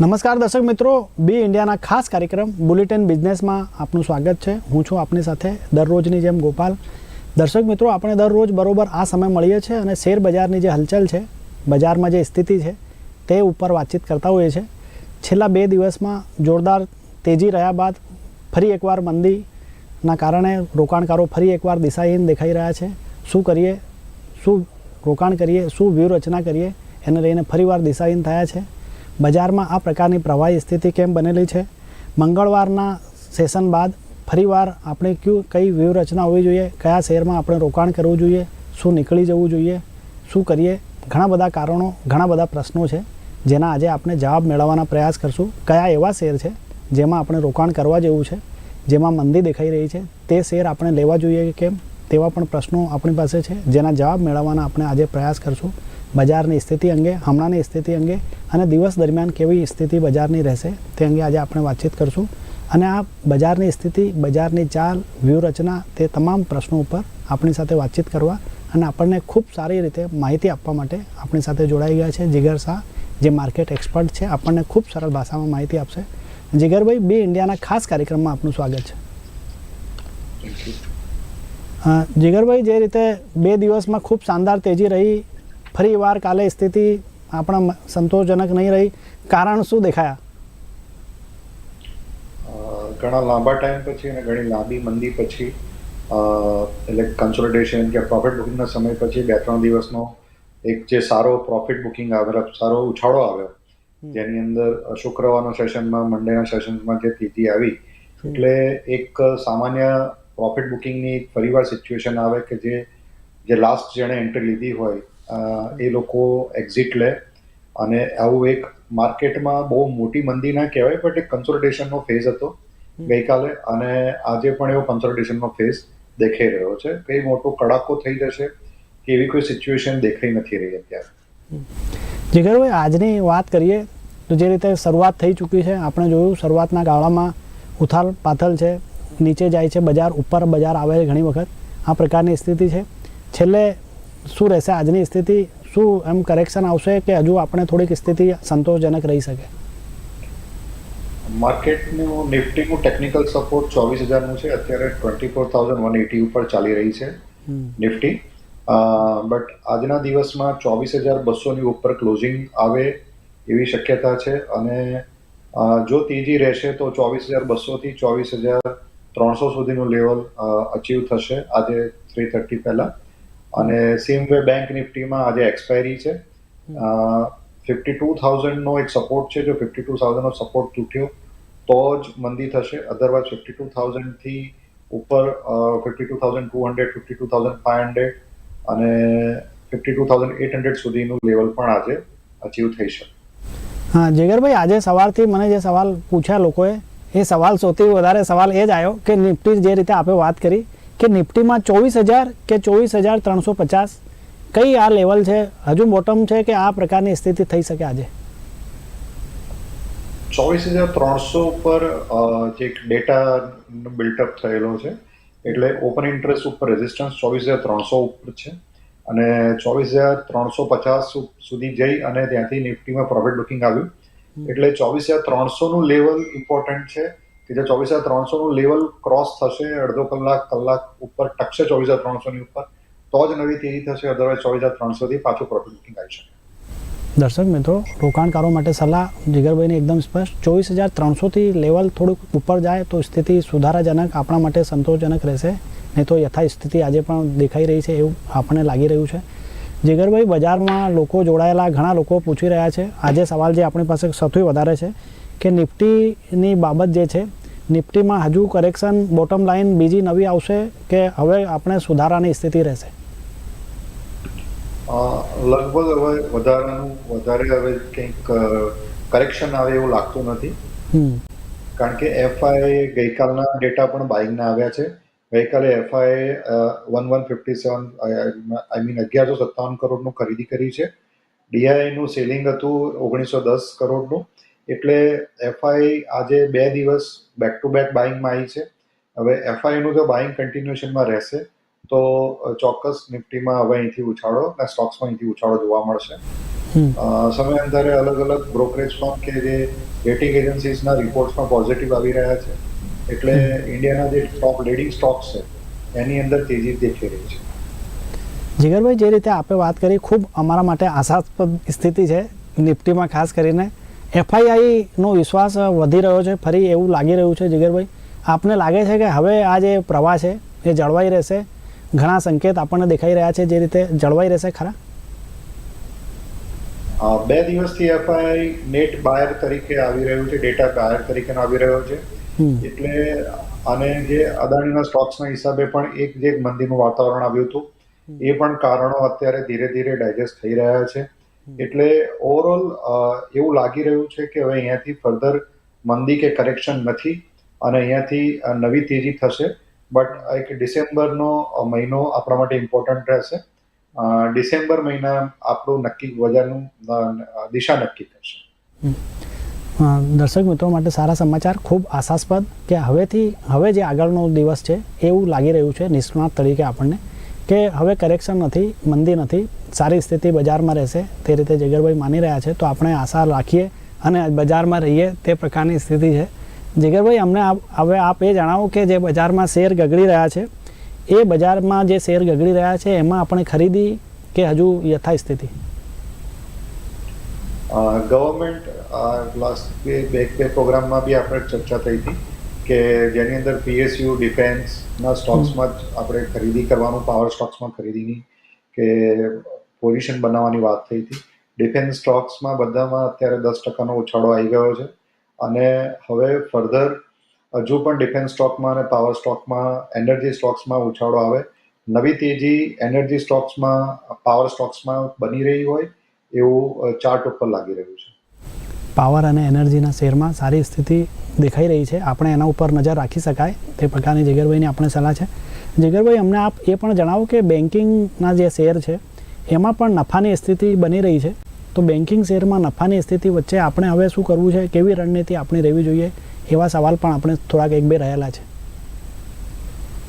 નમસ્કાર દર્શક મિત્રો, બી ઇન્ડિયાના ખાસ કાર્યક્રમ બુલેટિન બિઝનેસમાં આપનું સ્વાગત છે. હું છું આપની સાથે દરરોજની જેમ ગોપાલ. દર્શક મિત્રો, આપણે દરરોજ બરોબર આ સમય મળીએ છીએ અને શેર બજારની જે હલચલ છે, બજારમાં જે સ્થિતિ છે, તે ઉપર વાતચીત કરતા હોઈએ છીએ. છેલ્લા બે દિવસમાં જોરદાર તેજી રહ્યા બાદ ફરી એકવાર મંદીના કારણે રોકાણકારો ફરી એકવાર દિશાહીન દેખાઈ રહ્યા છે. શું કરીએ, શું રોકાણ કરીએ, શું વ્યૂહરચના કરીએ, એને લઈને ફરીવાર દિશાહીન થયા છે. બજારમાં આ પ્રકારની પ્રવાહી સ્થિતિ કેમ બનેલી છે? મંગળવારના સેશન બાદ ફરીવાર આપણે કયું, કઈ વ્યૂહરચના હોવી જોઈએ? કયા શેરમાં આપણે રોકાણ કરવું જોઈએ? શું નીકળી જવું જોઈએ? શું કરીએ? ઘણા બધા કારણો, ઘણા બધા પ્રશ્નો છે, જેના આજે આપણે જવાબ મેળવવાના પ્રયાસ કરશું. કયા એવા શેર છે જેમાં આપણે રોકાણ કરવા જેવું છે? જેમાં મંદી દેખાઈ રહી છે? તે શેર આપણે લેવા જોઈએ કે કેમ? તેવા પણ પ્રશ્નો આપણી પાસે છે, જેના જવાબ મેળવવાના આપણે આજે પ્રયાસ કરશું. બજારની સ્થિતિ અંગે હમણાંની સ્થિતિ અંગે અને દિવસ દરમિયાન કેવી સ્થિતિ બજારની રહેશે તે અંગે આજે આપણે વાતચીત કરશું. અને આ બજારની સ્થિતિ બજારની ચાલ વ્યૂહરચના તે તમામ પ્રશ્નો ઉપર આપણી સાથે વાતચીત કરવા અને આપણને ખૂબ સારી રીતે માહિતી આપવા માટે આપણી સાથે જોડાઈ ગયા છે જીગર શાહ જે માર્કેટ એક્સપર્ટ છે. આપણને ખૂબ સરળ ભાષામાં માહિતી આપશે. જીગરભાઈ બે ઇન્ડિયાના ખાસ કાર્યક્રમમાં આપનું સ્વાગત છે. જીગરભાઈ જે રીતે બે દિવસમાં ખૂબ શાનદાર તેજી રહી ફરી વાર કાલે સ્થિતિ આપણા સંતોષજનક નહીં રહી. કારણ શું દેખાયા? ઘણા લાંબા ટાઈમ પછી અને ઘણી લાંબી મંદી પછી એટલે કન્સોલિડેશન કે પ્રોફિટ બુકિંગના સમય પછી બે ત્રણ દિવસનો એક જે સારો પ્રોફિટ બુકિંગ આવેલો સારો ઉછાળો આવ્યો. જેની અંદર શુક્રવારના સેશનમાં મંડેના સેશનમાં જે સ્થિતિ આવી એટલે એક સામાન્ય પ્રોફિટ બુકિંગની ફરીવાર સિચ્યુએશન આવે કે જે જે લાસ્ટ જેણે એન્ટ્રી લીધી હોય એ લોકો એક્ઝિટ લે. અને આવું એક માર્કેટમાં બહુ મોટી મંદી ના કહેવાય બટ એક કન્સોલિડેશનનો ફેઝ હતો ગઈકાલે. અને આજે પણ એવો કન્સોલિડેશનનો ફેઝ દેખાઈ રહ્યો છે. કઈ મોટો કડાકો થઈ જશે કે એવી કોઈ સિચ્યુએશન દેખાઈ નથી રહી અત્યારે. જીગરભાઈ આજની વાત કરીએ તો જે રીતે શરૂઆત થઈ ચૂકી છે આપણે જોયું શરૂઆતના ગાળામાં ઉથાલ પાથલ છે નીચે જાય છે બજાર ઉપર બજાર આવે છે ઘણી વખત. આ પ્રકારની સ્થિતિ છે. છેલ્લે શું રહેશે આજની સ્થિતિ? શું એમ કરેક્શન આવશે કે હજુ આપણે થોડીક સ્થિતિ સંતોષજનક રહી શકે? માર્કેટનું નિફ્ટીનું ટેકનિકલ સપોર્ટ ચોવીસ હજારનું છે. અત્યારે twenty four thousand one eighty ઉપર ચાલી રહી છે નિફ્ટી. બટ આજના દિવસમાં ચોવીસ હજાર બસોની ઉપર ક્લોઝિંગ આવે એવી શક્યતા છે અને જો તેજી રહેશે તો ચોવીસ હજાર બસોથી ચોવીસ હજાર ત્રણસો સુધીનું લેવલ અચીવ થશે. આજે થ્રી થર્ટી પહેલાં. અને સેમ વે બેંક નિફ્ટીમાં આજે એક્સપાયરી છે. ફિફ્ટી ટુ થાઉઝન્ડનો એક સપોર્ટ છે જો ફિફ્ટી ટુ થાઉઝન્ડનો સપોર્ટ તૂટ્યો તો જ મંદી થશે. અધરવાઇઝ ફિફ્ટી ટુ થાઉઝન્ડથી ઉપર fifty two thousand two hundred fifty two thousand five hundred અને fifty two thousand eight hundred સુધીનું લેવલ પણ આજે અચીવ થઈ શકે. હા જીગરભાઈ આજે સવારથી મને જે સવાલ પૂછ્યા લોકોએ એ સવાલ સૌથી વધારે સવાલ એ જ આવ્યો કે નિફ્ટી જે રીતે આપણે વાત કરી કે નિફ્ટીમાં ચોવીસ હજાર કે ચોવીસ હજાર ત્રણસો પચાસ? કઈ આ લેવલ છે? હજુ બોટમ છે કે આ પ્રકારની સ્થિતિ થઈ શકે આજે? ચોવીસ હજાર ત્રણસો ઉપર જે ડેટા બિલ્ટઅપ થયેલો છે એટલે ઓપન ઇન્ટરેસ્ટ ઉપર રેઝિસ્ટન્સ ચોવીસ હજાર ત્રણસો ઉપર છે. અને ચોવીસ હજાર ત્રણસો પચાસ સુધી જઈ અને ત્યાંથી નિફ્ટીમાં પ્રોફિટ બુકિંગ આવ્યું. એટલે ચોવીસ હજાર ત્રણસોનું લેવલ ઇમ્પોર્ટન્ટ છે. કે જે ચોવીસ હજાર ત્રણસોનું લેવલ ક્રોસ થશે અડધો કલાક કલાક ઉપર, ટકશે ચોવીસ હજાર ત્રણસોની ઉપર, તો જ નવી તેજી થશે અદરવાઇઝ ચોવીસ હજાર ત્રણસોથી પાછું પ્રોફિટ બુકિંગ આવી શકે. દર્શક મિત્રો, રોકાણકારો માટે સલાહ, જીગરભાઈને એકદમ સ્પષ્ટ, ચોવીસ હજાર ત્રણસોથી લેવલ થોડુંક ઉપર જાય તો સ્થિતિ સુધારાજનક, આપણા માટે સંતોષજનક રહેશે, નહીં તો યથા સ્થિતિ આજે પણ દેખાઈ રહી છે એવું આપણને લાગી રહ્યું છે. જીગરભાઈ, બજારમાં લોકો જોડાયેલા, ઘણા લોકો પૂછી રહ્યા છે. આજે સવાલ જે આપણી પાસે સૌથી વધારે છે કે નિફ્ટીની બાબત જે છે નિફ્ટીમાં હજુ કરેક્શન બોટમ લાઇન બીજી નવી આવશે કે હવે આપણે સુધારાની સ્થિતિ રહેશે? લગભગ હવે વધારાનું વધારે હવે કંઈક કરેક્શન આવે એવું લાગતું નથી. કારણ કે એફઆઈ ગઈકાલના ડેટા પણ બાઇંગના આવ્યા છે. ગઈકાલે F I one one fifty seven I mean અગિયારસો સત્તાવન કરોડનું ખરીદી કરી છે. ડીઆઈનું સેલિંગ હતું ઓગણીસો દસ કરોડનું. એટલે એફઆઈ આજે બે દિવસ બેક ટુ બેક બાઇંગમાં આવી છે. હવે એફઆઈનું જો બાઇંગ કન્ટિન્યુએશનમાં રહેશે તો ચોક્કસ નિફ્ટીમાં હવે અહીંથી ઉછાળો અને સ્ટોક્સમાં અહીંથી ઉછાળો જોવા મળશે. સમયાંતરે અલગ અલગ બ્રોકરેજ ફર્મ કે જે રેટિંગ એજન્સીસના પણ પોઝિટિવ આવી રહ્યા છે. એટલે ઇન્ડિયાના જે સ્ટોક લીડિંગ સ્ટોક્સ છે એની અંદર તેજી દેખાઈ રહી છે. જીગરભાઈ જે રીતે આપે વાત કરી ખૂબ અમારા માટે આશાસ્પદ સ્થિતિ છે નિફ્ટીમાં ખાસ કરીને એફઆઈઆઈનો વિશ્વાસ વધી રહ્યો છે. ફરી એવું લાગી રહ્યું છે જીગરભાઈ. આપને લાગે છે કે હવે આ જે પ્રવાહ છે એ જળવાઈ રહેશે ઘણા સંકેત આપણને દેખાઈ રહ્યા છે જે રીતે જળવાઈ રહેશે ખરા? બે દિવસથી એફઆઈ નેટ બાયર તરીકે આવી રહ્યું છે ડેટા બાયર તરીકેનો આવી રહ્યો છે. એટલે અને જે અદાણીના સ્ટોક્સના હિસાબે પણ એક જે મંદીનું વાતાવરણ આવ્યું હતું એ પણ કારણો અત્યારે ધીરે ધીરે ડાયજેસ્ટ થઈ રહ્યા છે. એટલે ઓવરઓલ એવું લાગી રહ્યું છે કે હવે અહીંયાથી ફર્ધર મંદી કે કરેક્શન નથી અને અહીંયાથી નવી તેજી થશે. બટ એક ડિસેમ્બરનો મહિનો આપણા માટે ઇમ્પોર્ટન્ટ રહેશે. ડિસેમ્બર મહિના આપણું નક્કી બજારનું દિશા નક્કી કરશે. દર્શક મિત્રો માટે સારા સમાચાર ખૂબ આશાસ્પદ કે હવેથી હવે જે આગળનો દિવસ છે એવું લાગી રહ્યું છે નિષ્ણાત તરીકે આપણને કે હવે કરેક્શન નથી મંદી નથી સારી સ્થિતિ બજારમાં રહેશે તે રીતે જગરભાઈ માની રહ્યા છે તો આપણે આશા રાખીએ અને બજારમાં રહીએ તે પ્રકારની સ્થિતિ છે. જગરભાઈ અમને હવે આપ એ જણાવો કે જે બજારમાં શેર ગગડી રહ્યા છે એ બજારમાં જે શેર ગગડી રહ્યા છે એમાં આપણે ખરીદી કે હજુ યથાસ્થિતિ ગવર્મેન્ટ લાસ્ટ બે બે બે પ્રોગ્રામમાં બી આપણે ચર્ચા થઈ હતી કે જેની અંદર પીએસયુ ડિફેન્સના સ્ટોક્સમાં જ આપણે ખરીદી કરવાનું પાવર સ્ટોક્સમાં ખરીદીની કે પોઝિશન બનાવવાની વાત થઈ હતી. ડિફેન્સ સ્ટોક્સમાં બધામાં અત્યારે દસ ટકાનો ઉછાળો આવી ગયો છે. અને હવે ફર્ધર હજુ પણ ડિફેન્સ સ્ટોકમાં અને પાવર સ્ટોકમાં એનર્જી સ્ટોક્સમાં ઉછાળો આવે. નવી તેજી એનર્જી સ્ટોક્સમાં પાવર સ્ટોક્સમાં બની રહી હોય એવું ચાર્ટ ઉપર લાગી રહ્યું છે. પાવર અને એનર્જીના શેરમાં સારી સ્થિતિ દેખાઈ રહી છે. આપણે એના ઉપર નજર રાખી શકાય. તે પ્રકારની જીગરભાઈની આપણે સલાહ છે. જીગરભાઈ, અમને આપ એ પણ જણાવો કે બેન્કિંગના જે શેર છે એમાં પણ નફાની સ્થિતિ બની રહી છે. તો બેન્કિંગ શેરમાં નફાની સ્થિતિ વચ્ચે આપણે હવે શું કરવું છે? કેવી રણનીતિ આપણી રહેવી જોઈએ? એવા સવાલ પણ આપણે થોડાક એક બે રહેલા છે.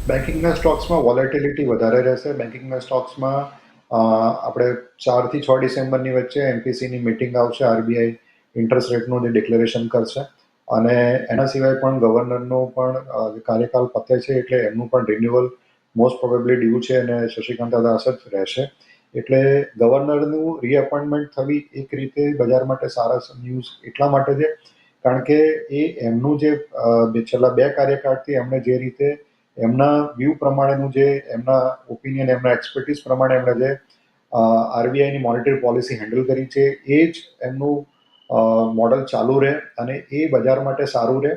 બેન્કિંગના સ્ટોક્સમાં વોલેટિલિટી વધારે રહેશે. બેન્કિંગના સ્ટોક્સમાં આપણે ચારથી છ ડિસેમ્બરની વચ્ચે એમપીસીની મિટિંગ આવશે. આરબીઆઈ ઇન્ટરેસ્ટ રેટનું જે ડિક્લેરેશન કરશે. અને એના સિવાય પણ ગવર્નરનું પણ કાર્યકાલ પતે છે એટલે એમનું પણ રિન્યુઅલ મોસ્ટ પ્રોબેબલી ડ્યુ છે અને શશિકાંત દાસ જ રહેશે. એટલે ગવર્નરનું રીઅપોઇન્ટમેન્ટ થવી એક રીતે બજાર માટે સારા ન્યૂઝ એટલા માટે છે. કારણ કે એ એમનું જે છેલ્લા બે કાર્યકાળથી એમણે જે રીતે એમના વ્યૂ પ્રમાણેનું જે એમના ઓપિનિયન એમના એક્સપર્ટીસ પ્રમાણે એમણે જે આરબીઆઈની મોનિટરી પોલિસી હેન્ડલ કરી છે, એ જ એમનું મોડલ ચાલુ રહે અને એ બજાર માટે સારું રહે.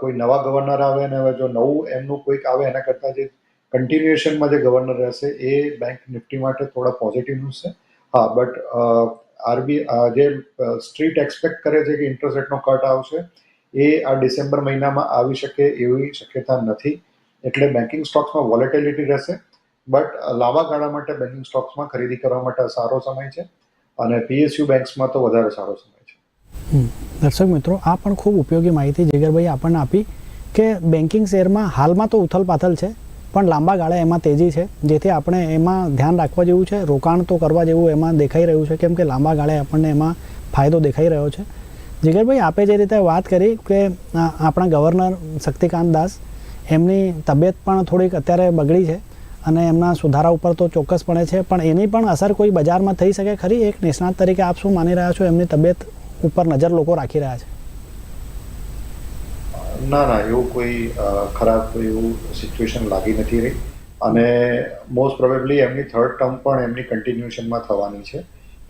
કોઈ નવા ગવર્નર આવે અને હવે જો નવું એમનું કોઈક આવે એના કરતાં જે કન્ટિન્યુએશનમાં જે ગવર્નર રહેશે, એ બેંક નિફ્ટી માટે થોડા પોઝિટિવ ન્યૂઝ છે. હા બટ આરબી જે સ્ટ્રીટ એક્સપેક્ટ કરે છે કે ઇન્ટરેસ્ટ રેટનો કટ આવશે, એ આ ડિસેમ્બર મહિનામાં આવી શકે એવી શક્યતા નથી. એટલે બેન્કિંગ સ્ટોક્સમાં વોલેટિલિટી રહેશે બટ લાંબા ગાળા માટે બેન્કિંગ સ્ટોક્સમાં ખરીદી કરવા માટે સારો સમય છે અને પીએસયુ બેંક્સમાં તો વધારે સારો સમય છે. દર્શક મિત્રો, આ પણ ખૂબ ઉપયોગી માહિતી જીગરભાઈ આપણને આપી કે બેન્કિંગ શેરમાં હાલમાં તો ઉથલપાથલ છે પણ લાંબા ગાળે એમાં તેજી છે. જેથી આપણે એમાં ધ્યાન રાખવા જેવું છે, રોકાણ તો કરવા જેવું એમાં દેખાઈ રહ્યું છે, કેમ કે લાંબા ગાળે આપણને એમાં ફાયદો દેખાઈ રહ્યો છે. જીગરભાઈ, આપે જે રીતે વાત કરી કે આપણા ગવર્નર શક્તિકાંત દાસ, એમની તબિયત પણ થોડીક અત્યારે બગડી છે અને એમના સુધારા ઉપર તો ચોક્કસપણે છે, પણ એની પણ અસર કોઈ બજારમાં થઈ શકે? ખરી? એક નિષ્ણાત તરીકે આપ શું માની રહ્યા છો? એમની તબિયત ઉપર નજર લોકો રાખી રહ્યા છે. ના ના એવું કોઈ ખરાબ કોઈ એવું સિચ્યુએશન લાગી નથી રહી. અને મોસ્ટ પ્રોબેબલી એમની થર્ડ ટર્મ પણ એમની કન્ટિન્યુએશનમાં થવાની છે.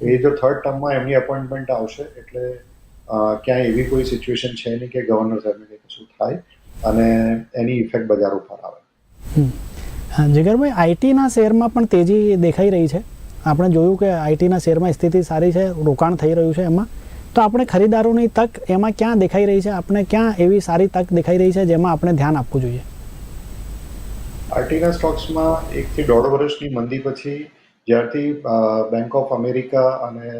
એ જો થર્ડ ટર્મમાં એમની અપોઇન્ટમેન્ટ આવશે એટલે ક્યાંય એવી કોઈ સિચ્યુએશન છે નહીં કે ગવર્નર સાહેબને કશું થાય અને એની ઇફેક્ટ બજાર ઉપર આવે. હા, જીગરભાઈ આઈટીના શેરમાં પણ તેજી દેખાઈ રહી છે? આપણે જોયું કે આઈટીના શેરમાં સ્થિતિ સારી છે રોકાણ થઈ રહ્યું છે એમાં? તો આપણે ખરીદારોની તક એમાં ક્યાં દેખાઈ રહી છે? આપણે ક્યાં એવી સારી તક દેખાઈ રહી છે જેમાં આપણે ધ્યાન આપવું જોઈએ? આરટીના સ્ટોક્સમાં એકથી દોઢ વર્ષની મંદી પછી જ્યારથી બેંક ઓફ અમેરિકા અને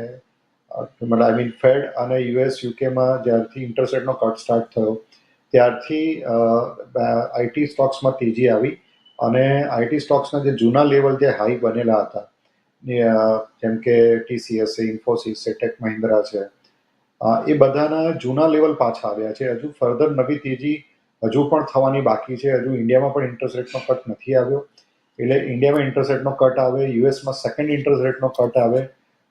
આઈ મીન ફેડ અને યુએસ યુકેમાં જ્યારથી ઇન્ટરેસ્ટ કટ સ્ટાર્ટ થયો, ત્યારથી આઈટી સ્ટોક્સમાં તેજી આવી અને આઈટી સ્ટોક્સના જે જૂના લેવલ જે હાઈ બનેલા હતા જેમ કે ટીસીએસ ઇન્ફોસિસ છે ટેક મહિન્દ્રા છે એ બધાના જૂના લેવલ પાછા આવ્યા છે. હજુ ફર્ધર નવી તેજી હજુ પણ થવાની બાકી છે. હજુ ઇન્ડિયામાં પણ ઇન્ટરેસ્ટ રેટનો કટ નથી આવ્યો. એટલે ઇન્ડિયામાં ઇન્ટરેસ્ટ રેટનો કટ આવે યુએસમાં સેકન્ડ ઇન્ટરેસ્ટ રેટનો કટ આવે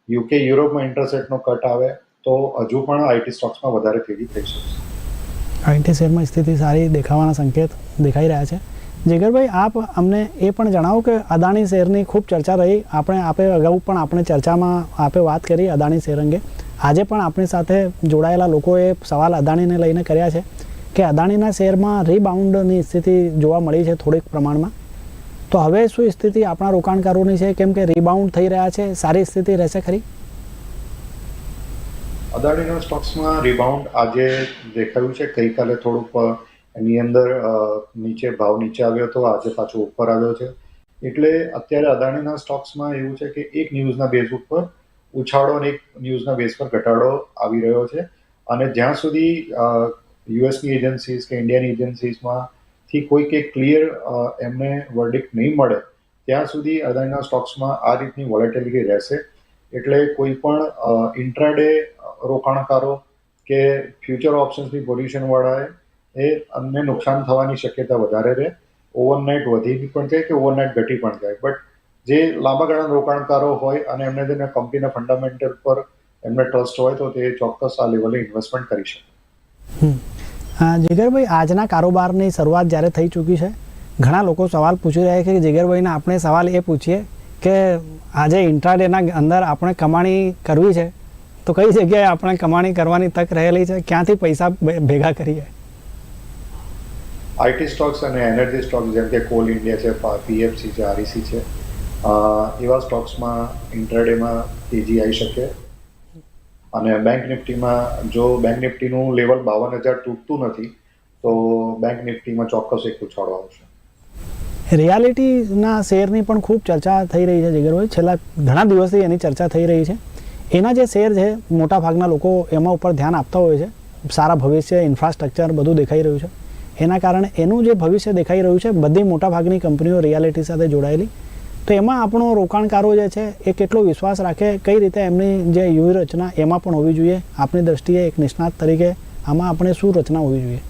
યુકે યુરોપમાં ઇન્ટરેસ્ટ રેટનો કટ આવે, તો હજુ પણ આઈટી સ્ટોક્સમાં વધારે તેજી થઈ શકે આઈટી શેરમાં સ્થિતિ સારી દેખાવાના સંકેત દેખાઈ રહ્યા છે. જીગરભાઈ આપ અમને એ પણ જણાવો કે અદાણી શેરની ખૂબ ચર્ચા રહી. આપણે આપે અગાઉ પણ આપણે ચર્ચામાં આપે વાત કરી અદાણી શેર અંગે. આજે પણ આપણી સાથે જોડાયેલા લોકોએ સવાલ અદાણીને લઈને કર્યા છે કે અદાણીના શેરમાં રીબાઉન્ડની સ્થિતિ જોવા મળી છે થોડીક પ્રમાણમાં. તો હવે શું સ્થિતિ આપણા રોકાણકારોની છે? કેમ કે રીબાઉન્ડ થઈ રહ્યા છે. સારી સ્થિતિ રહેશે ખરી? અદાણીના સ્ટોક્સમાં રિબાઉન્ડ આજે દેખાયું છે. ગઈકાલે થોડુંક એની અંદર નીચે ભાવ નીચે આવ્યો હતો આજે પાછો ઉપર આવ્યો છે. એટલે અત્યારે અદાણીના સ્ટોક્સમાં એવું છે કે એક ન્યૂઝના બેઝ ઉપર ઉછાળો અને ન્યૂઝના બેઝ પર ઘટાડો આવી રહ્યો છે. અને જ્યાં સુધી યુએસની એજન્સીઝ કે ઇન્ડિયન એજન્સીઝમાંથી કોઈક એક ક્લિયર એમને વર્ડિક્ટ નહીં મળે, ત્યાં સુધી અદાણીના સ્ટોક્સમાં આ રીતની વોલેટિલિટી રહેશે. એટલે કોઈ પણ ઇન્ટ્રાડે રોકાણકારો કે ફ્યુચર ઓપ્શન્સની પોઝિશનવાળાએ એ અમને નુકસાન થવાની શક્યતા વધારે રહે. ઓવરનાઇટ વધી પણ જાય કે ઓવરનાઇટ ઘટી પણ જાય. બટ જે લાંબા ગાળાના રોકાણકારો હોય અને એમને તેને કંપનીના ફંડામેન્ટલ પર એમને ટ્રસ્ટ હોય તો તે ચોક્કસ આ લેવલે ઇન્વેસ્ટમેન્ટ કરી શકે. જીગરભાઈ આજના કારોબારની શરૂઆત જ્યારે થઈ ચૂકી છે ઘણા લોકો સવાલ પૂછી રહ્યા છે કે જીગરભાઈને આપણે સવાલ એ પૂછીએ કે આજે ઇન્ટ્રાડેના અંદર આપણે કમાણી કરવી છે તો કઈ જગ્યાએ આપણે કમાણી કરવાની તક રહેલી છે ક્યાંથી પૈસા ભેગા કરીએ? આઈટી સ્ટોક્સ અને એનર્જી સ્ટોક્સ જેમ કે કોલ ઇન્ડિયા છે પીએફસી છે આરઈસી છે એવા સ્ટોક્સમાં ઇન્ટરડેમાં તેજી આવી શકે. અને બેંક નિફ્ટીમાં જો બેંક નિફ્ટીનું લેવલ બાવન હજાર તૂટતું નથી, તો બેંક નિફ્ટીમાં ચોક્કસ એક ઉછાળો આવશે. રિયાલિટીના શેરની પણ ખૂબ ચર્ચા થઈ રહી છે જીગરભાઈ છેલ્લા ઘણા દિવસથી એની ચર્ચા થઈ રહી છે. એના જે શેર છે, મોટા ભાગના લોકો એમાં ઉપર ધ્યાન આપતા હોય છે. સારા ભવિષ્ય ઇન્ફ્રાસ્ટ્રક્ચર બધું દેખાઈ રહ્યું છે. એના કારણે એનું જે ભવિષ્ય દેખાઈ રહ્યું છે, બધી મોટાભાગની કંપનીઓ રિયાલિટી સાથે જોડાયેલી તો એમાં આપણો રોકાણકારો જે છે, એ કેટલો વિશ્વાસ રાખે, કઈ રીતે એમની જે વ્યૂહરચના એમાં પણ હોવી જોઈએ આપણી દ્રષ્ટિએ એક નિષ્ણાત તરીકે આમાં આપણે શું રચના હોવી જોઈએ?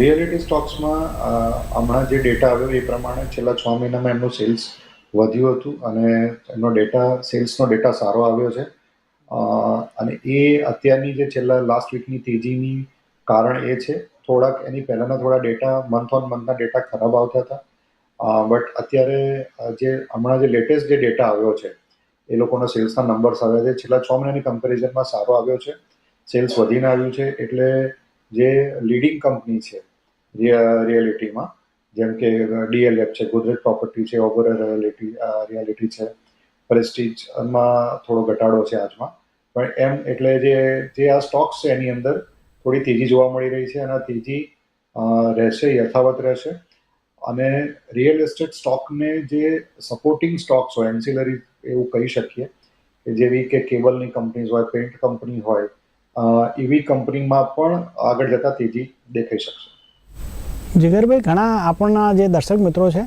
રિયલિટી સ્ટોક્સમાં હમણાં જે ડેટા આવ્યો એ પ્રમાણે છેલ્લા છ મહિનામાં એમનું સેલ્સ વધ્યું હતું અને એમનો ડેટા સેલ્સનો ડેટા સારો આવ્યો છે. અને એ અત્યારની જે છેલ્લા લાસ્ટ વીકની તેજીની કારણ એ છે, થોડાક એની પહેલાંના થોડા ડેટા મંથ ઓન મંથના ડેટા ખરાબ આવતા હતા. બટ અત્યારે જે હમણાં જે લેટેસ્ટ જે ડેટા આવ્યો છે, એ લોકોના સેલ્સના નંબર્સ આવ્યા છે. છેલ્લા છ મહિનાની કમ્પેરિઝનમાં સારો આવ્યો છે. સેલ્સ વધીને આવ્યું છે, એટલે જે લીડિંગ કંપની છે રિયાલિટીમાં જેમ કે ડીએલએફ છે ગોદરેજ પ્રોપર્ટી છે ઓબોરે રિયાલિટી રિયાલિટી છે પ્રેસ્ટીજમાં થોડો ઘટાડો છે આજમાં. પણ એમ એટલે જે જે આ સ્ટોક્સ છે એની અંદર થોડી તેજી જોવા મળી રહી છે અને તેજી રહેશે, યથાવત રહેશે. અને રિયલ એસ્ટેટ સ્ટોકને જે સપોર્ટિંગ સ્ટોક્સ હોય એન્સિલરી એવું કહી શકીએ, કે જેવી કે કેબલની કંપનીઝ હોય પેન્ટ કંપની હોય એવી કંપનીમાં પણ આગળ જતા તેજી દેખાઈ શકશે. જીગરભાઈ, ઘણા આપણના જે દર્શક મિત્રો છે,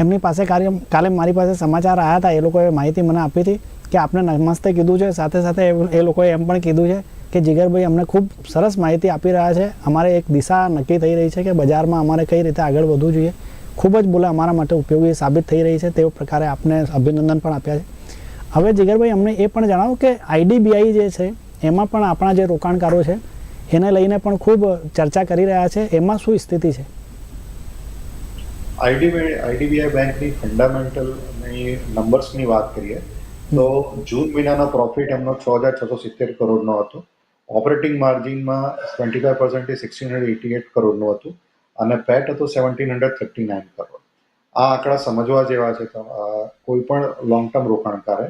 એમની પાસે કાર્ય, કાલે મારી પાસે સમાચાર આવ્યા હતા, એ લોકોએ માહિતી મને આપી હતી કે આપને નમસ્તે કીધું છે, સાથે સાથે એ- લોકોએ એમ પણ કીધું છે કે જીગરભાઈ, અમને ખૂબ સરસ માહિતી આપી રહ્યા છે. અમારે એક દિશા નક્કી થઈ રહી છે કે બજારમાં અમારે કઈ રીતે આગળ વધવું જોઈએ. ખૂબ જ બોલે અમારા માટે ઉપયોગી સાબિત થઈ રહી છે તેઓ પ્રકારે આપને અભિનંદન પણ આપ્યા છે. હવે જીગરભાઈ, અમને એ પણ જણાવો કે આઈડીબીઆઈ જે છે, એમાં પણ આપણા જે રોકાણકારો છે, એને લઈને પણ ખૂબ ચર્ચા કરી રહ્યા છે. એમાં શું સ્થિતિ છે? આઈડીબીઆઈ આઈડીબીઆઈ બેંકની ફંડામેન્ટલ નંબર્સની વાત કરીએ, તો જૂન મહિનાનો પ્રોફિટ એમનો છ હજાર છસો સિત્તેર કરોડનો હતો. ઓપરેટિંગ માર્જિનમાં ટ્વેન્ટી ફાઈવ પર્સન્ટથી સિક્સટીન હંડ્રેડ એટી એટ કરોડનું હતું. અને પેટ હતો seventeen hundred thirty nine crore. આ આંકડા સમજવા જેવા છે કોઈ પણ લોંગ ટર્મ રોકાણકારે.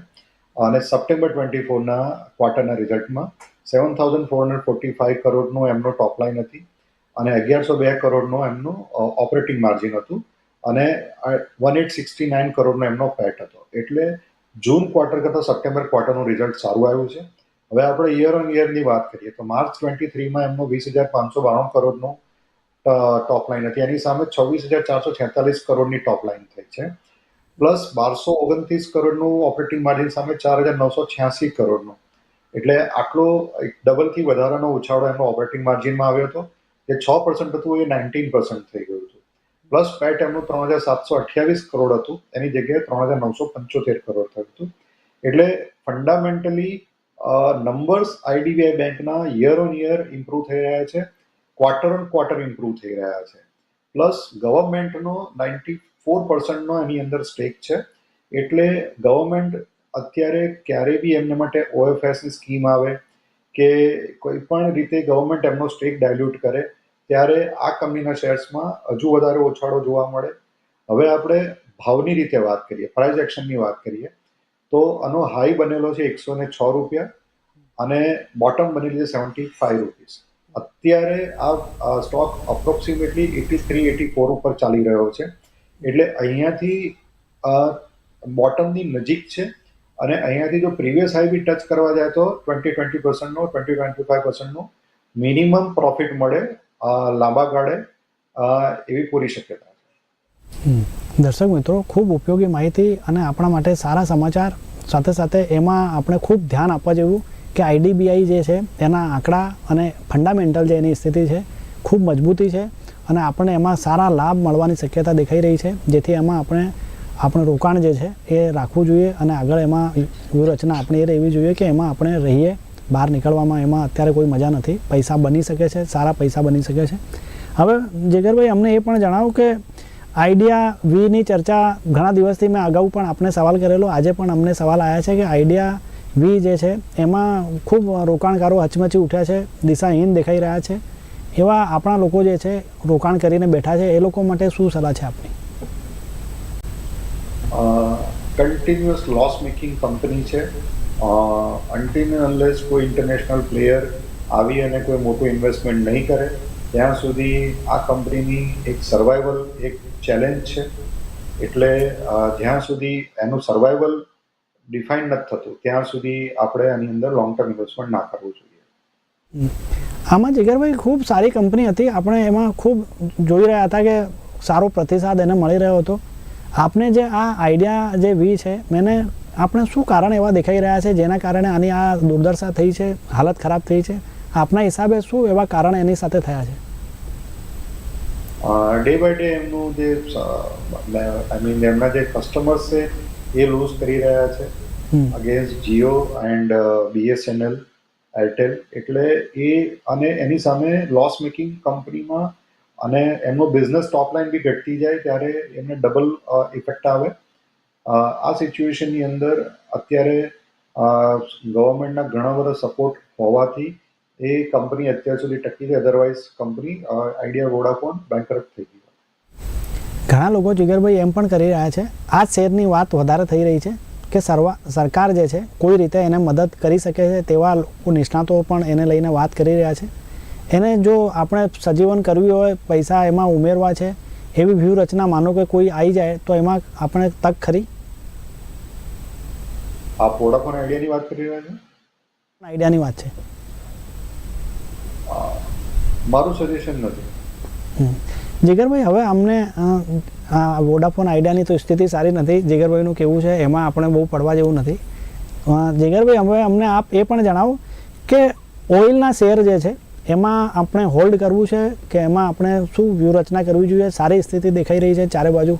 અને સપ્ટેમ્બર ટ્વેન્ટી ફોરના ક્વાર્ટરના રિઝલ્ટમાં seven thousand four hundred forty five કરોડનું એમનો ટોપ લાઇન હતી અને અગિયારસો બે કરોડનું એમનું ઓપરેટિંગ માર્જિન હતું. અને વન એટ સિક્સટી નાઇન કરોડનો એમનો પેટ હતો. એટલે જૂન ક્વાર્ટર કરતાં સપ્ટેમ્બર ક્વાર્ટરનું રિઝલ્ટ સારું આવ્યું છે. હવે આપણે યર ઓન યરની વાત કરીએ તો માર્ચ ટ્વેન્ટી થ્રીમાં એમનો વીસ હજાર પાંચસો બાણું કરોડનું ટોપ લાઇન હતી. એની સામે છવ્વીસ હજાર ચારસો છેતાલીસ કરોડની ટોપ લાઇન થઈ છે. પ્લસ બારસો ઓગણત્રીસ કરોડનું ઓપરેટિંગ માર્જિન સામે ચાર હજાર નવસો છ્યાસી કરોડનું. એટલે આટલો ડબલથી વધારાનો ઉછાળો એમનો ઓપરેટિંગ માર્જિનમાં આવ્યો હતો. જે છ પર્સન્ટ હતું, એ નાઇન્ટીન પર્સન્ટ થઈ ગયું હતું. પ્લસ પેટ એમનું ત્રણ હજાર સાતસો અઠ્યાવીસ કરોડ હતું. એની જગ્યાએ ત્રણ હજાર નવસો પંચોતેર કરોડ થયું હતું. એટલે ફંડામેન્ટલી નંબર્સ આઈડીબીઆઈ બેંકના યર ઓન યર ઇમ્પ્રૂવ થઈ રહ્યા છે. ક્વાર્ટર ઓન ક્વાર્ટર ઇમ્પ્રૂવ થઈ રહ્યા છે. પ્લસ ગવર્મેન્ટનો નાઇન્ટી ફોર પર્સન્ટનો એની અંદર સ્ટેક છે. એટલે ગવર્મેન્ટ અત્યારે ક્યારે બી એમને માટે ઓએફએસની સ્કીમ આવે કે કોઈ પણ રીતે ગવર્મેન્ટ એમનો સ્ટેક ડાયલ્યુટ કરે, ત્યારે આ કંપનીના શેર્સમાં હજુ વધારે ઓછાળો જોવા મળે. હવે આપણે ભાવની રીતે વાત કરીએ પ્રાઇઝ એક્શનની વાત કરીએ, તો આનો હાઈ બનેલો છે એકસો ને છ રૂપિયા અને બોટમ બનેલી છે સેવન્ટી ફાઈવ રૂપીસ અત્યારે આ stock approximately eighty three eighty four ઉપર ચાલી રહ્યો છે. એટલે અહીંયાથી બોટમની નજીક છે અને અહીંયાથી જો પ્રીવિયસ હાઈ બી ટચ કરવા જાય તો ટ્વેન્ટી ટ્વેન્ટી પર્સન્ટનો ટ્વેન્ટી ટ્વેન્ટી ફાઈવ પર્સન્ટનો મિનિમમ પ્રોફિટ મળે લાંબા ગાળે એવી પૂરી શક્યતા છે. દર્શક મિત્રો, ખૂબ ઉપયોગી માહિતી અને આપણા માટે સારા સમાચાર સાથે સાથે એમાં આપણે ખૂબ ધ્યાન આપવા જેવું કે આઈડીબીઆઈ જે છે, તેના આંકડા અને ફંડામેન્ટલ જે એની સ્થિતિ છે, ખૂબ મજબૂતી છે અને આપણને એમાં સારા લાભ મળવાની શક્યતા દેખાઈ રહી છે, જેથી એમાં આપણે આપણું રોકાણ જે છે, એ રાખવું જોઈએ અને આગળ એમાં વ્યૂહરચના આપણે એ રહેવી જોઈએ કે એમાં આપણે રહીએ, બહાર નીકળવામાં એમાં અત્યારે કોઈ મજા નથી, પૈસા બની શકે છે, સારા પૈસા બની શકે છે. હવે જેગરભાઈ, અમને એ પણ જણાવો કે આઈડિયા વીની ચર્ચા ઘણા દિવસથી મેં અગાઉ પણ આપને સવાલ કરેલો, આજે પણ અમને સવાલ આવ્યા છે કે આઈડિયા વી જે છે, એમાં ખૂબ રોકાણકારો હચમચી ઉઠ્યા છે, દિશાહીન દેખાઈ રહ્યા છે. એવા આપણા લોકો જે છે, રોકાણ કરીને બેઠા છે, એ લોકો માટે શું સલાહ છે આપની? કન્ટિન્યુઅસ લોસ મેકિંગ કંપની છે. અન્ટિન અનલેસ કોઈ ઇન્ટરનેશનલ પ્લેયર આવી અને કોઈ મોટું ઇન્વેસ્ટમેન્ટ નહીં કરે, ત્યાં સુધી આ કંપનીની એક સર્વાઈવલ એક ચેલેન્જ છે. એટલે જ્યાં સુધી એનું સર્વાઈવલ ડિફાઇન નથી થતું. ત્યાં સુધી આપણે આની અંદર લોંગ ટર્મ ઇન્વેસ્ટમેન્ટ ના કરવું જોઈએ. આમાં જીગરભાઈ ખૂબ સારી કંપની હતી. આપણે એમાં ખૂબ જોઈ રહ્યા હતા કે સારો પ્રતિસાદ એને મળી રહ્યો હતો. આપને જે આ આઈડિયા જે વી છે મેને આપણે શું કારણ એવા દેખાઈ રહ્યા છે? જેના કારણે આની આ દુર્દશા થઈ છે હાલત ખરાબ થઈ છે? આપના હિસાબે શું એવા કારણ એની સાથે થયા છે? ડે બાય ડે એમનું જે આઈ મીન એમના જે કસ્ટમર્સ છે એ લૂઝ કરી રહ્યા છે. Against Jio and BSNL Airtel એટલે એ અને એની સામે લોસ મેકિંગ કંપનીમાં અને એમનો બિઝનેસ ટોપ લાઇન બી ઘટતી જાય ત્યારે એમને ડબલ ઇફેક્ટ આવે. અ, આ સિચ્યુએશનની અંદર અત્યારે ગવર્મેન્ટના ઘણા બધા સપોર્ટ હોવાથી એ કંપની અત્યાર સુધી ટકી છે otherwise company Idea Vodafone bankrupt થઈ ગઈ ઘણા લોકો જુગેરભાઈ એમ પણ કરી રહ્યા છે આ શેરની વાત વધારે થઈ રહી છે કે સરવા સરકાર જે છે કોઈ રીતે એને મદદ કરી શકે છે તેવા લોકો નિષ્ણાતો પણ એને લઈને વાત કરી રહ્યા છે. એને જો આપણે સજીવન કરવી હોય પૈસા એમાં ઉમેરવા છે એવી વ્યૂહરચના માનો કે કોઈ આવી જાય તો એમાં આપણે તક ખરી? આપ વોડાફોન આઈડિયાની વાત કરી રહ્યા છો? આઈડિયાની વાત છે. મારું સજેશન નથી. જીગરભાઈ, હવે અમને વોડાફોન આઈડિયાની તો સ્થિતિ સારી નથી. જીગરભાઈનું કેવું છે, એમાં આપણે બહુ પડવા જેવું નથી. જીગરભાઈ, હવે અમને આપ એ પણ જણાવો કે ઓઇલના શેર જે છે, એમાં આપણે હોલ્ડ કરવું છે કે એમાં આપણે શું વ્યૂહરચના કરવી જોઈએ? સારી સ્થિતિ દેખાઈ રહી છે ચારે બાજુ?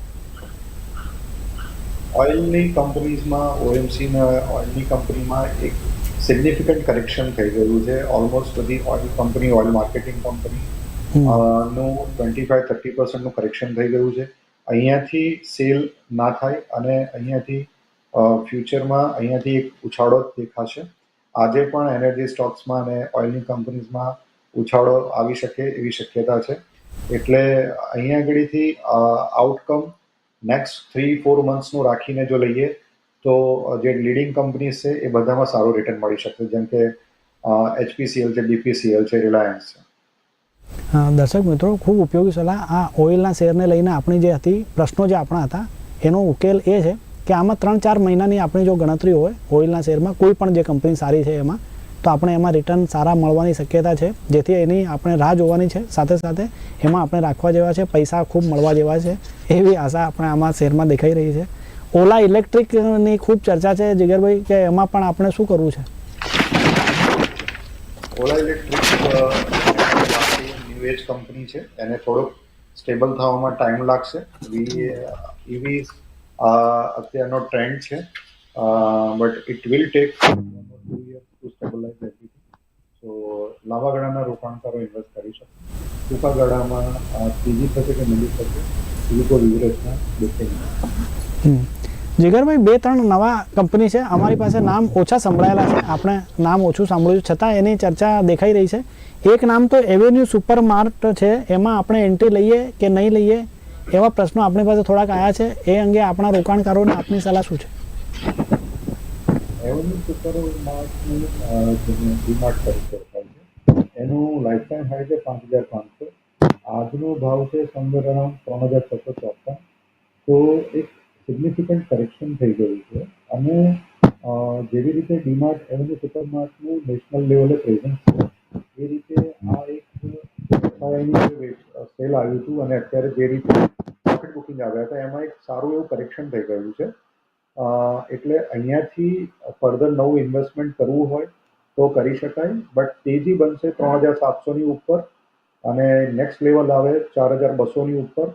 ઓઇલની કંપનીઝમાં ઓએમસીના ઓઇલની કંપનીમાં એક સિગ્નિફિકન્ટ કરેક્શન થઈ ગયું છે. ઓલમોસ્ટ બધી oil company oil marketing company. નું ટ્વેન્ટી ફાઈવ થર્ટી પર્સન્ટનું કરેક્શન થઈ ગયું છે. અહીંયાથી સેલ ના થાય અને અહીંયાથી ફ્યુચરમાં અહીંયાથી એક ઉછાળો દેખાશે. આજે પણ એનર્જી સ્ટોક્સમાં અને ઓઇલની કંપનીઝમાં ઉછાળો આવી શકે એવી શક્યતા છે. એટલે અહીંયા આગળથી આઉટકમ નેક્સ્ટ થ્રી ફોર મંથ્સનું રાખીને જો લઈએ, તો જે લીડિંગ કંપનીઝ છે એ બધામાં સારું રિટર્ન મળી શકે જેમ કે એચપીસીએલ છે બીપીસીએલ છે રિલાયન્સ છે. દર્શક મિત્રો, ખૂબ ઉપયોગી સલાહ. આ ઓઇલના શેરને લઈને આપણી જે હતી, પ્રશ્નો જે આપણા હતા, એનો ઉકેલ એ છે કે આમાં ત્રણ ચાર મહિનાની આપણી જો ગણતરી હોય, ઓઇલના શેરમાં, કોઈ પણ જે કંપની સારી છે એમાં, તો આપણે એમાં રિટર્ન સારા મળવાની શક્યતા છે. જેથી એની આપણે રાહ જોવાની છે. સાથે સાથે એમાં આપણે રાખવા જેવા છે, પૈસા ખૂબ મળવા જેવા છે, એવી આશા આપણે આમાં શેરમાં દેખાઈ રહી છે. ઓલા ઇલેક્ટ્રિકની ખૂબ ચર્ચા છે. જીગરભાઈ, કે એમાં પણ આપણે શું કરવું છે? ઓલા ઇલેક્ટ્રિક એજ કંપની છે. એને થોડુંક સ્ટેબલ થવામાં ટાઈમ લાગશે. ઇવી અત્યારનો ટ્રેન્ડ છે. But it will take two years to so લાંબા ગાળાના રોકાણકારો ઇન્વેસ્ટ કરી શકે. ટૂંકા ગાળામાં ત્રીજી થશે કે મંદી થશે એ લોકો લીવરેજના દેખે જીગરભાઈ, બે, ત્રણ નવા કંપની છે. અમારી પાસે નામ ઓછા સંભળાયેલા છે. આપણે નામ ઓછું સાંભળ્યું છતાં એની ચર્ચા દેખાઈ રહી છે. એક નામ તો એવેન્યુ સુપર માર્ટ છે, એમાં આપણે એન્ટ્રી લઈએ કે નહીં લઈએ, એવા પ્રશ્નો આપણી પાસે થોડાક આવ્યા છે, એ અંગે આપણા રોકાણકારોને આપની સલાહ શું છે? એવેન્યુ સુપર છે, એનું લાઈફ ટાઈમ હાઈ છે પાંચ હજાર પાંચસો. આજનો ભાવ છે સમવેર અરાઉન્ડ ત્રણ હજાર છસો ચોપન. તો એક સિગ્નિફિકન્ટ કરેક્શન થઈ ગયું છે. અને જેવી રીતે ડીમાર્ટ એવન્યુ સુપર માર્ટનું નેશનલ લેવલે પ્રેઝન્સ છે એ રીતે આ એક સેલ આવ્યું હતું અને અત્યારે જે રીતે પ્રોફિટ બુકિંગ આવ્યા હતા, એમાં એક સારું એવું કરેક્શન થઈ ગયું છે. એટલે અહીંયાથી ફર્ધર નવું ઇન્વેસ્ટમેન્ટ કરવું હોય તો કરી શકાય બટ તેજી બનશે ત્રણ હજાર સાતસોની ઉપર અને નેક્સ્ટ લેવલ આવે ચાર હજાર બસોની ઉપર.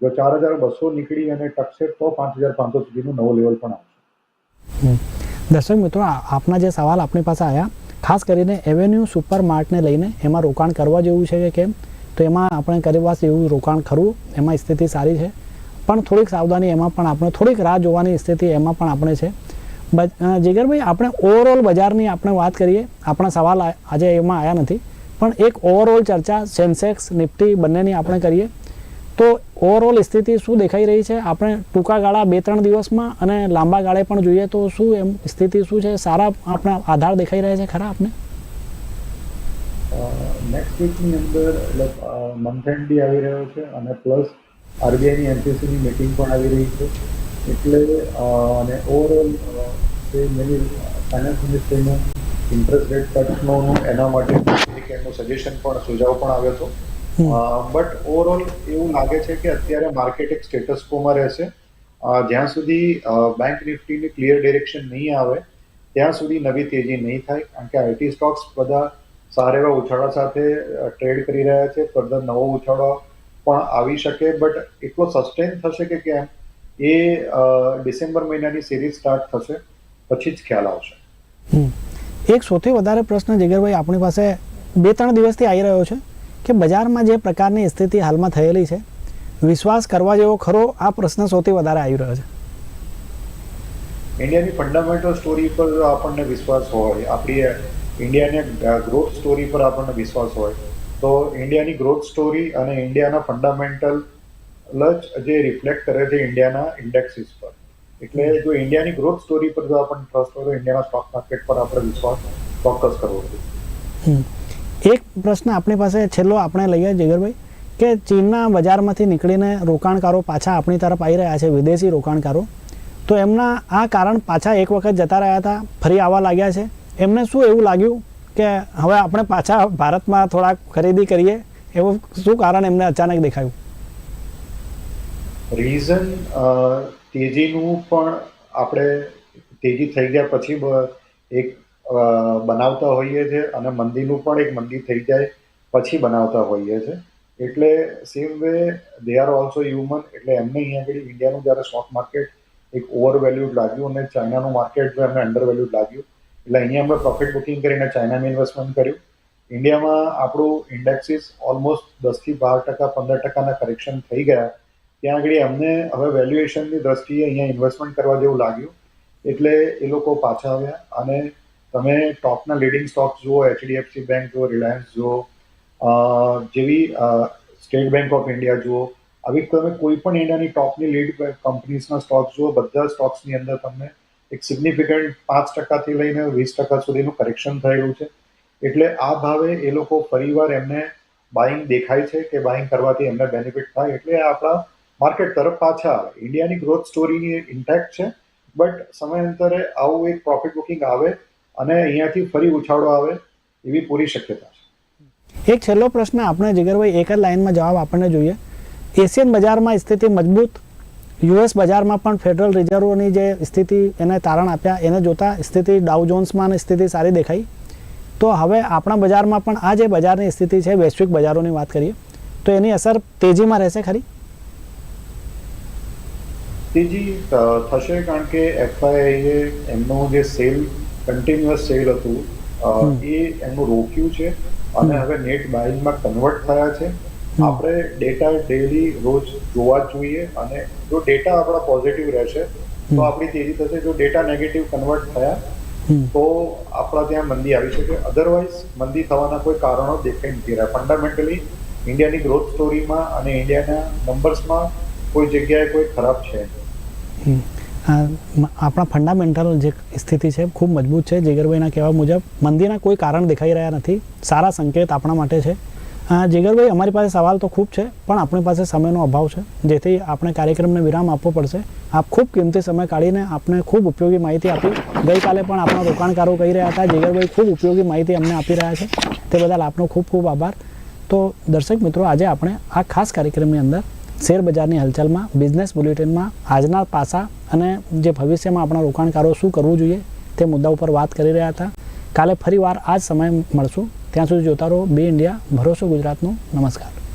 જો ચાર હજાર બસો નીકળી અને ટકશે તો પાંચ હજાર પાંચસો સુધીનું નવો લેવલ પણ આવશે. દર્શક મિત્રો આપના જે સવાલ આપણી પાસે આવ્યા ખાસ કરીને એવેન્યુ સુપર માર્ટને લઈને એમાં રોકાણ કરવા જેવું છે કે કેમ, તો એમાં આપણે કરવા એવું રોકાણ ખરું, એમાં સ્થિતિ સારી છે. પણ થોડીક સાવધાની એમાં પણ આપણે, થોડીક રાહ જોવાની સ્થિતિ એમાં પણ આપણે છે. જીગરભાઈ, આપણે ઓવરઓલ બજારની આપણે વાત કરીએ, આપણા સવાલ આજે એમાં આવ્યા નથી. પણ એક ઓવરઓલ ચર્ચા, સેન્સેક્સ, નિફ્ટી બંનેની આપણે કરીએ. તો ઓવરઓલ સ્થિતિ શું દેખાઈ રહી છે? આપણે ટૂંકા ગાળા બે ત્રણ દિવસમાં અને લાંબા ગાળે પણ જોઈએ તો શું એમ સ્થિતિ શું છે? સારા આપણા આધાર દેખાઈ રહ્યા છે ખરા આપને? નેક્સ્ટ વીકની અંદર એટલે મંથ બી આવી રહ્યો છે અને પ્લસ આરબીઆઈની એમપીસીની મિટિંગ પણ આવી રહી છે. એટલે અને ઓવરઓલ જે મેની ફાઇનાન્સ મિનિસ્ટ્રીનું ઇન્ટરેસ્ટ રેટ કટનો એના માટે સજેશન પણ, સુઝાવ પણ આવ્યો હતો. બટ ઓવરઓલ એવું લાગે છે કે અત્યારે માર્કેટ એક સ્ટેટસ કોમાં રહેશે. જ્યાં સુધી બેંક નિફ્ટીની ક્લિયર ડિરેક્શન નહીં આવે ત્યાં સુધી નવી તેજી નહીં થાય. કારણ કે આઈટી સ્ટોક્સ બધા સારા એવા ઉછાળા સાથે ટ્રેડ કરી રહ્યા છે. ફર્ધર નવો ઉછાળો પણ આવી શકે. બટ એટલો સસ્ટેન થશે કે કેમ? એ ડિસેમ્બર મહિનાની સિરીઝ સ્ટાર્ટ થશે. પછી જ ખ્યાલ આવશે. એક સૌથી વધારે પ્રશ્ન જીગરભાઈ આપણી પાસે બે ત્રણ દિવસથી આવી રહ્યો છે. કે બજારમાં જે પ્રકારની સ્થિતિ હાલમાં થયેલી છે વિશ્વાસ કરવા જેવો ખરો આ પ્રશ્ન સૌથી વધારે આવી રહ્યો છે. ઇન્ડિયાની ફંડામેન્ટલ સ્ટોરી પર આપણને વિશ્વાસ હોય આપણી ઇન્ડિયાની ગ્રોથ સ્ટોરી પર આપણને વિશ્વાસ હોય તો ઇન્ડિયાની ગ્રોથ સ્ટોરી અને ઇન્ડિયાના ફંડામેન્ટલ જ જે રિફ્લેક્ટ કરે છે ઇન્ડિયાના ઇન્ડેક્સિસ પર. એટલે જો ઇન્ડિયાની ગ્રોથ સ્ટોરી પર જો આપણને ટ્રસ્ટ હોય તો ઇન્ડિયાના સ્ટોક માર્કેટ પર આપણે વિશ્વાસ ચોક્કસ કરવો જોઈએ. એક પ્રશ્ન આપણી પાસે છેલ્લો આપણે લઈએ જીગરભાઈ કે ચીનના બજારમાંથી નીકળીને રોકાણકારો પાછા આપણી તરફ આવી રહ્યા છે, વિદેશી રોકાણકારો. તો એમના આ કારણ પાછા એક વખત જતા રહ્યા હતા, ફરી આવવા લાગ્યા છે. એમને શું એવું લાગ્યું કે હવે આપણે પાછા ભારતમાં થોડાક ખરીદી કરીએ? એવું શું કારણ એમને અચાનક દેખાયું? રીઝન તેજીનું પણ આપણે તેજી થઈ ગયા પછી એક બનાવતા હોઈએ છીએ અને મંદીનું પણ એક મંદી થઈ જાય પછી બનાવતા હોઈએ છીએ એટલે same way they are also human એટલે એમને અહીંયા આગળ ઇન્ડિયાનું જ્યારે સ્ટોક માર્કેટ એક ઓવર વેલ્યુડ લાગ્યું અને ચાઇનાનું માર્કેટ એમને અંડર વેલ્યુડ લાગ્યું, એટલે અહીંયા અમે પ્રોફિટ બુકિંગ કરીને ચાઇનામાં ઇન્વેસ્ટમેન્ટ કર્યું. ઇન્ડિયામાં આપણું ઇન્ડેક્સિસ ઓલમોસ્ટ દસથી બાર ટકા, પંદર ટકાના કરેક્શન થઈ ગયા. ત્યાં આગળ અમને હવે વેલ્યુએશનની દ્રષ્ટિએ અહીંયા ઇન્વેસ્ટમેન્ટ કરવા જેવું લાગ્યું. એટલે એ લોકો પાછા આવ્યા અને તમે ટોપના લીડિંગ સ્ટોક જુઓ એચડીએફસી બેંક જુઓ રિલાયન્સ જુઓ જેવી સ્ટેટ બેંક ઓફ ઇન્ડિયા જુઓ, આવી તમે કોઈ પણ ઇન્ડિયાની ટોપની લીડ કંપનીઝના સ્ટોક્સ જુઓ, બધા સ્ટોક્સની અંદર તમને એક સિગ્નિફિકન્ટ પાંચ ટકાથી લઈને વીસ ટકા સુધીનું કરેક્શન થયેલું છે. એટલે આ ભાવે એ લોકો ફરીવાર એમને બાઇંગ દેખાય છે કે બાઇંગ કરવાથી એમને બેનિફિટ થાય. એટલે આપણા માર્કેટ તરફ પાછા આવે. ઇન્ડિયાની ગ્રોથ સ્ટોરીની ઇન્ટેક્ટ છે, બટ સમયાંતરે આવું એક પ્રોફિટ બુકિંગ આવે અને અહીંયાથી ફરી ઉછાળો આવે એવી પૂરી શક્યતા છે. એક છેલ્લો પ્રશ્ન આપણે જીગરભાઈ એક જ લાઇનમાં જવાબ આપણને જોઈએ. એશિયન બજારમાં સ્થિતિ મજબૂત યુએસ બજારમાં પણ ફેડરલ રિઝર્વની જે સ્થિતિ એને તારણ આપ્યા એને જોતા સ્થિતિ ડાઉ જોન્સમાં સ્થિતિ સારી દેખાઈ. તો હવે આપણા બજારમાં પણ આ જે બજારની સ્થિતિ છે વૈશ્વિક બજારોની વાત કરીએ તો એની અસર તેજીમાં રહેશે ખરી? તેજી થશે કારણ કે એફઆઈએ એમનો જે સેલ કન્ટિન્યુઅસ સેલ હતું. એ એમનું રોક્યું છે અને હવે નેટ બાઇંગમાં કન્વર્ટ થયા છે. આપણે ડેટા ડેલી રોજ જોવા જ જોઈએ અને જો ડેટા આપણા પોઝિટિવ રહેશે તો આપણી તેજી થશે જો ડેટા નેગેટિવ કન્વર્ટ થયા તો આપણા ત્યાં મંદી આવી શકે. અધરવાઇઝ મંદી થવાના કોઈ કારણો દેખાઈ નથી રહ્યા. ફંડામેન્ટલી ઇન્ડિયાની ગ્રોથ સ્ટોરીમાં અને ઇન્ડિયાના નંબર્સમાં કોઈ જગ્યાએ કોઈ ખરાબ છે. આપણા ફંડામેન્ટલ જે સ્થિતિ છે, ખૂબ મજબૂત છે. જીગરભાઈના કહેવા મુજબ, મંદીના કોઈ કારણ દેખાઈ રહ્યા નથી. સારા સંકેત આપણા માટે છે. જીગરભાઈ, અમારી પાસે સવાલ તો ખૂબ છે, પણ આપણી પાસે સમયનો અભાવ છે. જેથી આપણે કાર્યક્રમને વિરામ આપવો પડશે. આપ ખૂબ કિંમતી સમય કાઢીને આપને ખૂબ ઉપયોગી માહિતી આપી. ગઈકાલે પણ આપણા રોકાણકારો કહી રહ્યા હતા, જીગરભાઈ, ખૂબ ઉપયોગી માહિતી અમને આપી રહ્યા છે. તે બદલ આપનો ખૂબ ખૂબ આભાર. તો દર્શક મિત્રો, આજે આપણે આ ખાસ કાર્યક્રમની અંદર શેર બજારની હલચલમાં બિઝનેસ બુલેટિનમાં આજના પાસા અને જે ભવિષ્યમાં આપણા રોકાણકારો શું કરવું જોઈએ તે મુદ્દા ઉપર વાત કરી રહ્યા હતા. કાલે ફરીવાર આ જ સમય મળશું. ત્યાં સુધી જોતા રહો બે ઇન્ડિયા ભરોસો ગુજરાતનું. નમસ્કાર.